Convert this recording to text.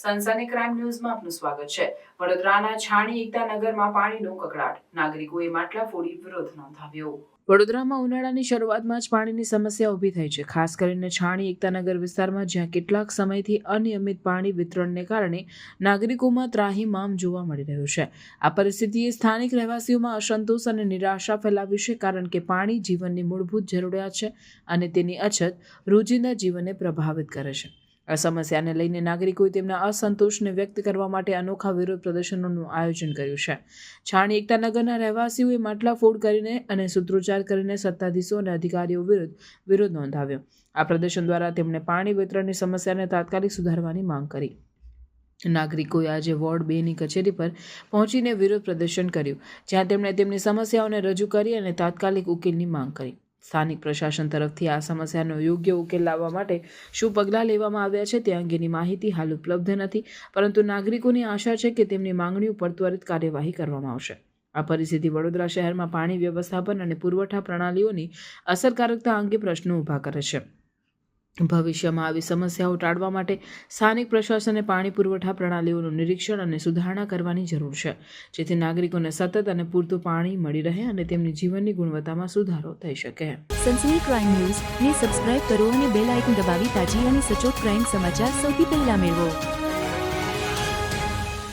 સનસની crime ન્યૂઝમાં આપનું સ્વાગત છે. વડોદરાના છાણી એકતા નગરમાં પાણીનો કકડાટ. નાગરિકોએ માટલા ફોડી વિરોધ નોંધાવ્યો. વડોદરામાં ઉનાળાની શરૂઆતમાં જ પાણીની સમસ્યા ઊભી થઈ છે. ખાસ કરીને છાણી એકતાનગર વિસ્તારમાં, જ્યાં કેટલાક સમયથી અનિયમિત પાણી વિતરણને કારણે નાગરિકોમાં ત્રાહીમામ જોવા મળી રહ્યું છે. આ પરિસ્થિતિએ સ્થાનિક રહેવાસીઓમાં અસંતોષ અને નિરાશા ફેલાવી છે, કારણ કે પાણી જીવનની મૂળભૂત જરૂરિયાત છે અને તેની અછત રોજિંદા જીવનને પ્રભાવિત કરે છે. આ સમસ્યાને લઈને નાગરિકોએ તેમના અસંતોષને વ્યક્ત કરવા માટે અનોખા વિરોધ પ્રદર્શનોનું આયોજન કર્યું છે. છાણી એકતાનગરના રહેવાસીઓએ માટલા ફોડ કરીને અને સૂત્રોચ્ચાર કરીને સત્તાધીશો અને અધિકારીઓ વિરુદ્ધ વિરોધ નોંધાવ્યો. આ પ્રદર્શન દ્વારા તેમણે પાણી વિતરણની સમસ્યાને તાત્કાલિક સુધારવાની માંગ કરી. નાગરિકોએ આજે વોર્ડ બેની કચેરી પર પહોંચીને વિરોધ પ્રદર્શન કર્યું, જ્યાં તેમણે તેમની સમસ્યાઓને રજૂ કરી અને તાત્કાલિક ઉકેલની માંગ કરી. સ્થાનિક પ્રશાસન તરફથી આ સમસ્યાનો યોગ્ય ઉકેલ લાવવા માટે શું પગલાં લેવામાં આવ્યા છે તે અંગેની માહિતી હાલ ઉપલબ્ધ નથી, પરંતુ નાગરિકોની આશા છે કે તેમની માંગણીઓ પર ત્વરિત કાર્યવાહી કરવામાં આવશે. આ પરિસ્થિતિ વડોદરા શહેરમાં પાણી વ્યવસ્થાપન અને પુરવઠા પ્રણાલીઓની અસરકારકતા અંગે પ્રશ્નો ઊભા કરે છે. ભવિષ્યમાં આવી સમસ્યાઓ ટાળવા માટે સ્થાનિક પ્રશાસને પાણી પુરવઠા પ્રણાલીઓનું નિરીક્ષણ અને સુધારણા કરવાની જરૂર છે. જેથી નાગરિકોને સતત અને પૂરતું પાણી મળી રહે અને તેમની જીવનની ગુણવત્તામાં સુધારો થઈ શકે. સનસની ક્રાઇમ ન્યૂઝ ને સબસ્ક્રાઇબ કરો અને બેલ આઇકન દબાવી તાજી અને સચોટ ક્રાઇમ સમાચાર સૌથી પહેલા મેળવો.